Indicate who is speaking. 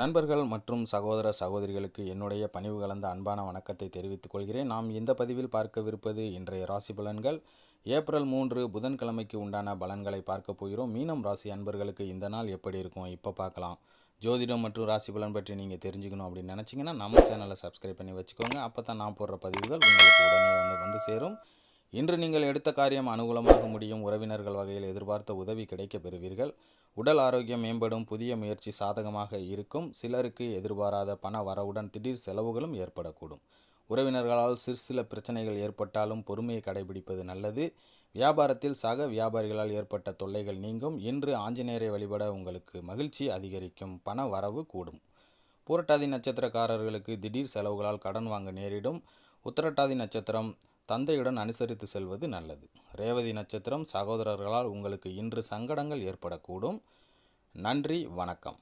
Speaker 1: நண்பர்கள் மற்றும் சகோதர சகோதரிகளுக்கு என்னுடைய பணிவு கலந்த அன்பான வணக்கத்தை தெரிவித்துக் கொள்கிறேன். நாம் இந்த பதிவில் பார்க்கவிருப்பது இன்றைய ராசி பலன்கள். ஏப்ரல் மூன்று புதன்கிழமைக்கு உண்டான பலன்களை பார்க்க போகிறோம். மீனம் ராசி அன்பர்களுக்கு இந்த நாள் எப்படி இருக்கும்? இப்போ பார்க்கலாம். ஜோதிடம் மற்றும் ராசி பலன் பற்றி நீங்கள் தெரிஞ்சுக்கணும் அப்படின்னு நினச்சிங்கன்னா நம்ம சேனலை சப்ஸ்கிரைப் பண்ணி வச்சுக்கோங்க. அப்போ தான் நான் போடுற பதிவுகள் உங்களுக்கு உடனே வந்து வந்து சேரும். இன்று நீங்கள் எடுத்த காரியம் அனுகூலமாக முடியும். உறவினர்கள் வகையில் எதிர்பார்த்த உதவி கிடைக்கப் பெறுவீர்கள். உடல் ஆரோக்கியம் மேம்படும். புதிய முயற்சி சாதகமாக இருக்கும். சிலருக்கு எதிர்பாராத பண வரவுடன் திடீர் செலவுகளும் ஏற்படக்கூடும். உறவினர்களால் சிறு சில பிரச்சனைகள் ஏற்பட்டாலும் பொறுமையை கடைபிடிப்பது நல்லது. வியாபாரத்தில் சக வியாபாரிகளால் ஏற்பட்ட தொல்லைகள் நீங்கும். இன்று ஆஞ்சநேயரை வழிபட உங்களுக்கு மகிழ்ச்சி அதிகரிக்கும். பண வரவு கூடும். பூரட்டாதி நட்சத்திரக்காரர்களுக்கு திடீர் செலவுகளால் கடன் வாங்க நேரிடும். உத்திரட்டாதி நட்சத்திரம் தந்தையுடன் அனுசரித்து செல்வது நல்லது. ரேவதி நட்சத்திரம் சகோதரர்களால் உங்களுக்கு இன்று சங்கடங்கள் ஏற்படக்கூடும். நன்றி வணக்கம்.